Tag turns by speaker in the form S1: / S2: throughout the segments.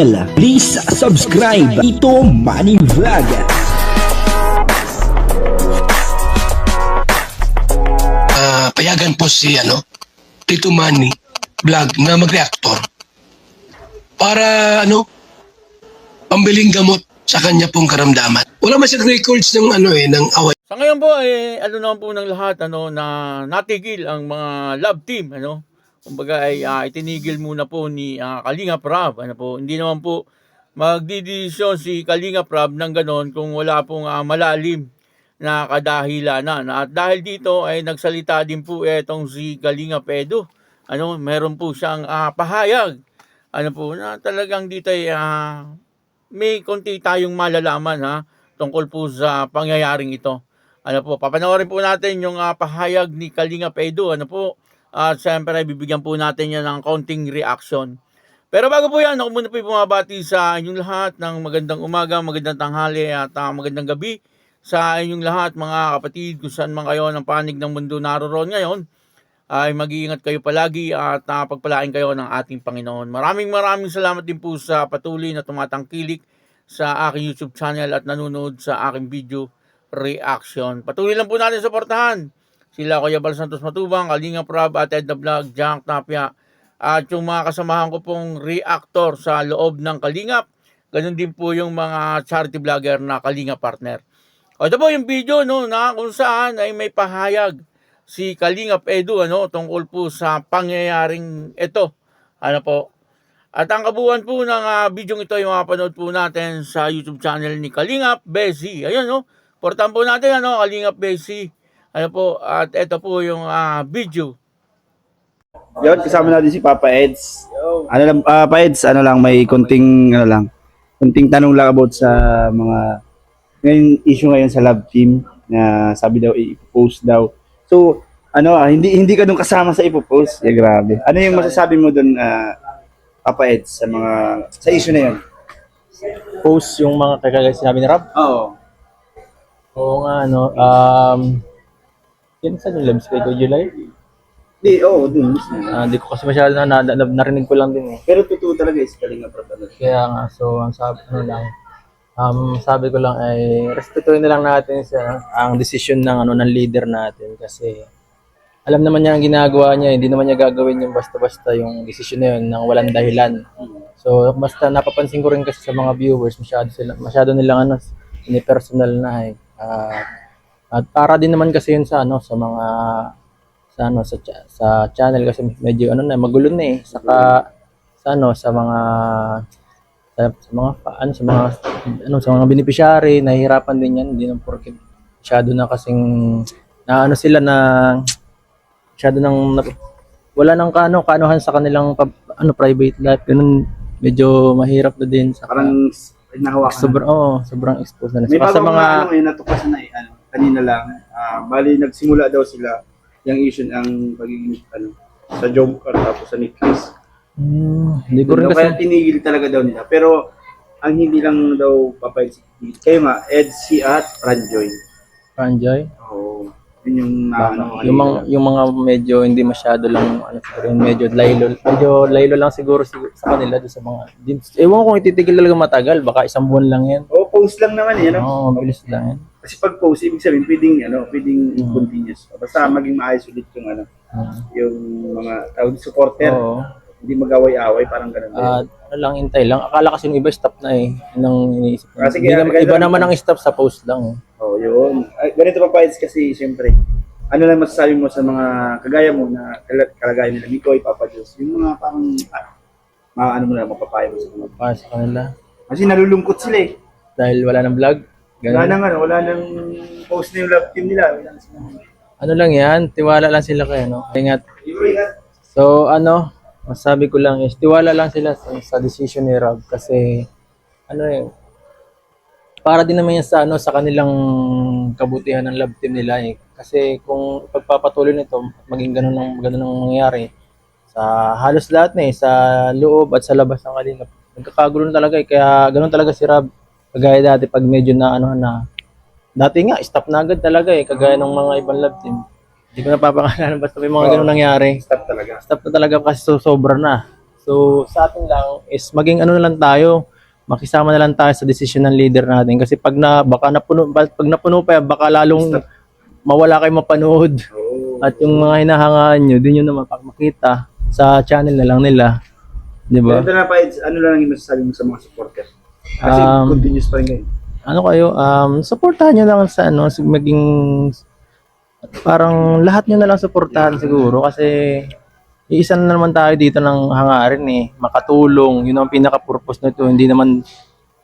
S1: Please subscribe Ito Money Vlog.
S2: Ah, payagan po si ano, Tito Manny vlog na mag-reactor para ano, pambiling gamot sa kanya pong karamdaman. Wala man siyang records ng ano eh, ng away.
S3: Sa ngayon po, eh, ano naman po ng lahat, ano, na natigil ang mga love team, ano. Kumbaga ay ah, itinigil muna po ni ah, Kalinga Prab, ano po. Hindi naman po magdidesisyon si Kalinga Prab ng ganon kung wala pong ah, malalim na kadahilanan. At dahil dito ay nagsalita din po etong si Kalinga Pedo. Ano, meron po siyang ah, pahayag. Ano po, na talagang dito ay ah, may konti tayong malalaman ha tungkol po sa pangyayaring ito. Ano po, papanoorin po natin yung ah, pahayag ni Kalinga Pedo. Ano po, at siyempre ay bibigyan po natin yan ng konting reaction. Pero bago po yan, ako muna po bumabati sa inyong lahat ng magandang umaga, magandang tanghali at ah, magandang gabi sa inyong lahat mga kapatid kung saan man kayo ng panig ng mundo naroon ngayon ay mag-iingat kayo palagi at uh, pagpalain kayo ng ating Panginoon. Maraming maraming salamat din po sa patuloy na tumatangkilik sa aking YouTube channel at nanonood sa aking video reaction. Patuloy lang po natin suportahan sila Kuya Bal Santos Matubang, Kalinga Prab at Ed the Vlog, Jank Tapia at yung mga kasamahan ko pong reactor sa loob ng Kalingap. Ganun din po yung mga charity vlogger na Kalinga partner. O ito po yung video no, na kung saan ay may pahayag si Kalingap Edu ano, tungkol po sa pangyayaring ito. Ano po. At ang kabuuan po ng uh, video ito yung mapanood po natin sa YouTube channel ni Kalingap Besi. Ayun no. Portan po natin ano, Kalingap Besi. Ano po, at ito po yung ah, video.
S4: Yun, kasama natin si Papa Eds. Ano lang, ah, Papa Eds, ano lang, may konting, ano lang, konting tanong lang about sa mga, ngayon, issue ngayon sa lab team, na sabi daw, i-post daw. So, ano, ah, hindi hindi ka dun kasama sa ipopost. Yeah, grabe. Ano yung masasabi mo dun, ah, Papa Eds, sa mga, sa issue na yun?
S5: post yung mga kagaya sinabi ni Rob.
S4: Oo.
S5: Oo nga, ano, um, yun sa yung labs kay July.
S4: Hindi, oo, dun. mismo.
S5: Ah, Hindi ko kasi masyado na, na, na, narinig ko lang din eh.
S4: Pero totoo talaga, is kalinga pa talaga.
S5: Kaya nga, so, ang sabi, ano lang, um, sabi ko lang ay, respetuhin na lang natin sa, ang decision ng, ano, ng leader natin kasi, alam naman niya ang ginagawa niya, hindi naman niya gagawin yung basta-basta yung decision na yun nang walang dahilan. So, basta napapansin ko rin kasi sa mga viewers, masyado sila, masyado nilang ano, personal na eh. Ah, at para din naman kasi yun sa ano, sa mga sa ano sa sa channel kasi medyo ano na magulo na eh. Saka sa ano sa mga sa, sa mga ano sa mga ano sa mga beneficiary nahihirapan din yan hindi naman porke masyado na kasing na ano sila na masyado nang nap- wala nang kaano kaanuhan sa kanilang ano private life ganun medyo mahirap na din sa
S4: Parang, nahawakan na.
S5: sobrang oh, sobrang exposed na
S4: May bago
S5: sa mga
S4: ano ngayon natuklasan na eh, ano, kanina lang. Ah, bali nagsimula daw sila yung issue ang pagiging ano sa job card tapos sa Netflix.
S5: Hmm, hindi ko rin kasi
S4: kaya tinigil talaga daw nila. Pero ang hindi lang daw papayag si kayo nga, Edsy at Ranjoy.
S5: Panjoy.
S4: Oo. Yun yung na, ano,
S5: yung mga yung mga medyo hindi masyado lang ano siguro medyo laylo medyo laylo lang siguro, siguro sa kanila doon sa mga ewan ko kung ititigil talaga matagal baka isang buwan lang yan
S4: Oo, post lang naman eh, ano?
S5: oo mabilis lang yan
S4: Kasi pag post, ibig sabihin, pwedeng, ano, pwedeng continuous. Basta maging maayos ulit yung, ano,
S5: Hmm.
S4: yung mga tawag supporter.
S5: oo
S4: Hindi mag-away-away, parang ganun.
S5: at ano lang hintay lang akala kasi yung iba stop na eh yun ang iniisip ko.
S4: Ah, sige,
S5: Hindi naman- iba naman ang stop sa post lang eh.
S4: Oh, yun. Ay, ganito pa Pides kasi siyempre. Ano lang masasabi mo sa mga kagaya mo na kal- kalagayan nila Mikoy, Papa Diyos. Yung mga parang ah, ano mo na mapapayo mo sa mga.
S5: para sa kanila
S4: Kasi nalulungkot sila eh.
S5: Dahil wala nang vlog
S4: Wala
S5: ganun.
S4: nang ano, wala nang post na yung love team nila. Wala nang
S5: ano lang yan tiwala lang sila kayo no ingat
S4: Ingat.
S5: So ano, masabi ko lang is tiwala lang sila sa, sa decision ni Rob kasi ano eh para din naman yan sa ano sa kanilang kabutihan ng love team nila eh. Kasi kung pagpapatuloy nito maging ganun ang ganun ang mangyayari sa halos lahat na eh sa loob at sa labas ng kalingap. Nagkakagulo na talaga eh kaya ganun talaga si Rob. Kagaya dati pag medyo na ano na dati nga stop na agad talaga eh kagaya ng mga ibang love team. Hindi ko napapangalanan basta may mga ganun nangyari
S4: Stop talaga.
S5: stop na talaga kasi so, sobra na. So sa atin lang is maging ano na lang tayo, makisama na lang tayo sa decision ng leader natin kasi pag na baka napuno pag napuno pa baka lalong mawala kayo mapanood. At yung mga hinahangaan nyo, din yun naman makita sa channel na lang nila. Di ba?
S4: Ito na pa, ano lang yung masasabi mo sa mga supporter? Kasi
S5: Um,
S4: continuous pa rin kayo.
S5: ano kayo, um, supportahan nyo lang sa ano, maging, parang lahat nyo na lang supportahan siguro kasi iisa na naman tayo dito ng hangarin eh, makatulong, yun ang pinaka-purpose nito, hindi naman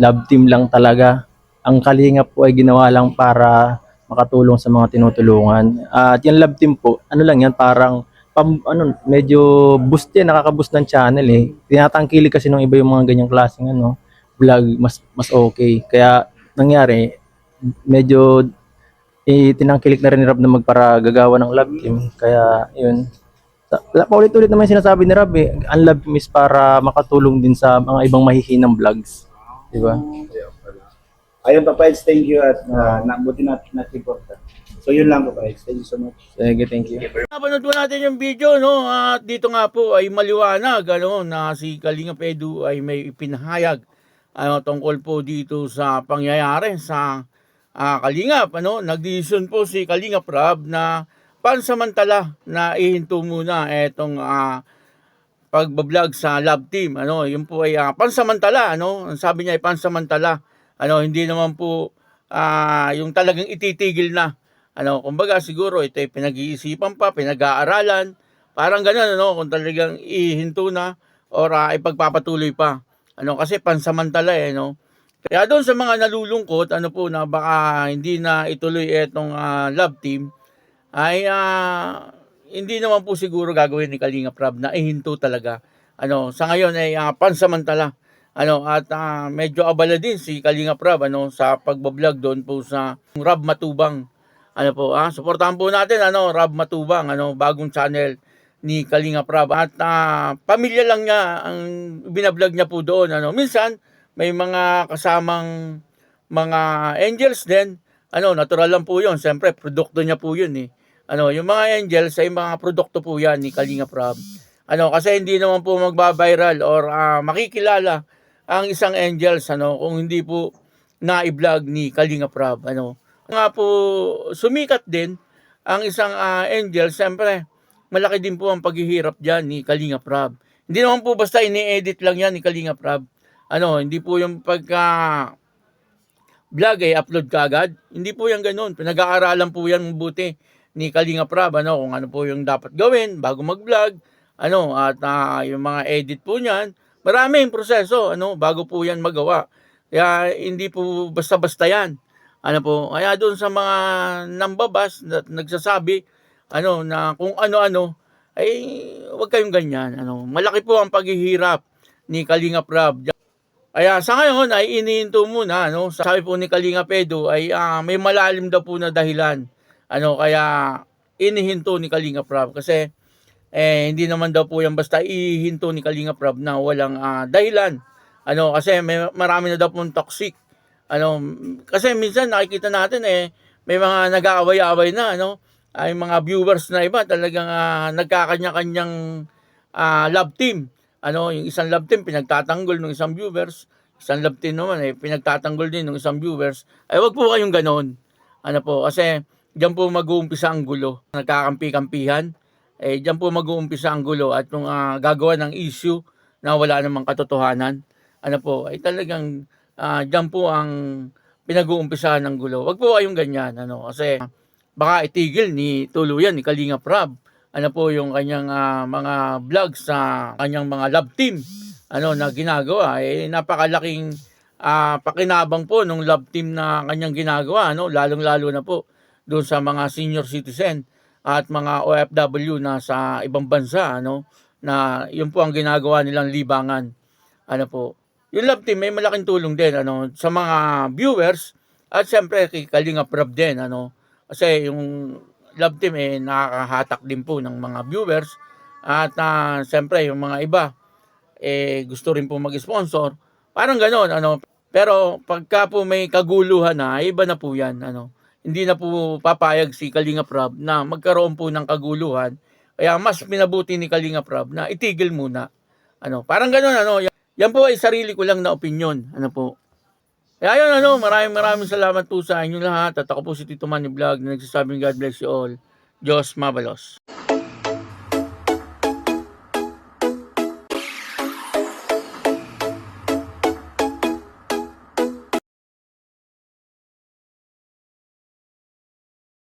S5: love team lang talaga. Ang kalinga po ay ginawa lang para makatulong sa mga tinutulungan. At yung love team po, ano lang yan, parang pam, ano, medyo boost yan, nakaka-boost ng channel eh. Tinatangkilik kasi nung iba yung mga ganyang klaseng ano, vlog, mas mas okay. Kaya nangyari, medyo eh, tinangkilik na rin ni Rob na magpara gagawa ng love team. Kaya yun. Paulit-ulit naman yung sinasabi ni Rob eh, ang love team is para makatulong din sa mga ibang mahihinang vlogs. Di ba?
S4: Ayun, Papa Eds, thank you at uh, nabuti natin natin important. So yun lang, Papa Eds. Thank you so much.
S5: Sige, thank you.
S3: Napanood po natin yung video, no? At dito nga po ay maliwanag, ano, na si Kalinga Pedu ay may ipinahayag ano, tungkol po dito sa pangyayari sa ah, Kalingap, ano? Nagdesisyon po si Kalingap Rab na pansamantala na ihinto muna etong ah, pagbablog sa lab team ano? Yun po ay ah, pansamantala ano? Ang sabi niya ay pansamantala. Ano hindi naman po ah, yung talagang ititigil na. Ano kumbaga siguro ito ay pinag-iisipan pa pinag-aaralan. Parang gano'n ano? Kung talagang ihinto na or ah, ipagpapatuloy pa ano kasi pansamantala eh no kaya doon sa mga nalulungkot ano po na baka hindi na ituloy etong ah, lab team ay ah, hindi naman po siguro gagawin ni Kalinga Prab na ihinto talaga. Ano, sa ngayon ay ah, pansamantala. Ano, at ah, medyo abala din si Kalinga Prab ano sa pagbablog doon po sa Rab Matubang. Ano po, ah, suportahan po natin ano Rab Matubang, ano, bagong channel ni Kalinga Prab at ah, pamilya lang niya ang binablog niya po doon ano. Minsan may mga kasamang mga angels din. Ano, natural lang po 'yon. Siyempre, produkto niya po 'yun eh. Ano, yung mga angels ay mga produkto po 'yan ni Kalinga Prab. Ano, kasi hindi naman po magba-viral or ah, makikilala ang isang angels ano kung hindi po na-vlog ni Kalinga Prab. Ano, nga po sumikat din ang isang ah, angel, siyempre malaki din po ang paghihirap diyan ni Kalinga Prab. Hindi naman po basta ini-edit lang yan ni Kalinga Prab. Ano, hindi po yung pagka vlog ay upload ka agad. Hindi po yan ganun. Pinag-aaralan po yan mabuti ni Kalinga Prab, ano, kung ano po yung dapat gawin bago mag-vlog, ano, at ah, yung mga edit po niyan, marami yung proseso, ano, bago po yan magawa. Kaya hindi po basta-basta yan. Ano po, kaya doon sa mga nambabas na nagsasabi, ano, na kung ano-ano, ay wag kayong ganyan. Ano, malaki po ang paghihirap ni Kalinga Prab. Kaya sa ngayon ay inihinto muna, ano, sabi po ni Kalinga Pedo ay ah, may malalim daw po na dahilan. Ano, kaya inihinto ni Kalinga Prab kasi eh, hindi naman daw po yan basta ihinto ni Kalinga Prab na walang ah, dahilan. Ano, kasi may marami na daw pong toxic. Ano, kasi minsan nakikita natin eh may mga nag-aaway-away na, ano, ay mga viewers na iba talagang ah, nagkakanya-kanyang ah, love team. Ano, yung isang love team pinagtatanggol ng isang viewers, isang love team naman eh pinagtatanggol din ng isang viewers. Ay wag po kayong ganoon. Ano po, kasi diyan po mag-uumpisa ang gulo. Nagkakampi-kampihan. Eh diyan po mag-uumpisa ang gulo at yung ah, gagawa ng issue na wala namang katotohanan. Ano po, ay talagang ah, diyan po ang pinag-uumpisa ng gulo. Wag po kayong ganyan, ano, kasi baka itigil ni tuluyan ni Kalinga Prab. Ano po yung kanyang ah, mga vlog sa kanyang mga love team? Ano na ginagawa? Eh napakalaking ah, pakinabang po nung love team na kanyang ginagawa ano? Lalong lalo na po doon sa mga senior citizen at mga OFW na sa ibang bansa ano? Na yun po ang ginagawa nilang libangan. Ano po? Yung love team may malaking tulong din ano? Sa mga viewers at siyempre kay Kalinga Prab din ano kasi yung love team eh nakakahatak din po ng mga viewers at uh, siyempre yung mga iba eh gusto rin po mag-sponsor. Parang ganoon ano. Pero pagka po may kaguluhan na, iba na po 'yan ano. Hindi na po papayag si Kalinga Prab na magkaroon po ng kaguluhan. Kaya mas pinabuti ni Kalinga Prab na itigil muna Ano, parang ganoon ano, yan po ay sarili ko lang na opinion. Ano po. Kaya yun, ano, maraming maraming salamat po sa inyo lahat. At ako po si Tito Manny Vlog na nagsasabing God bless you all. Diyos mabalos.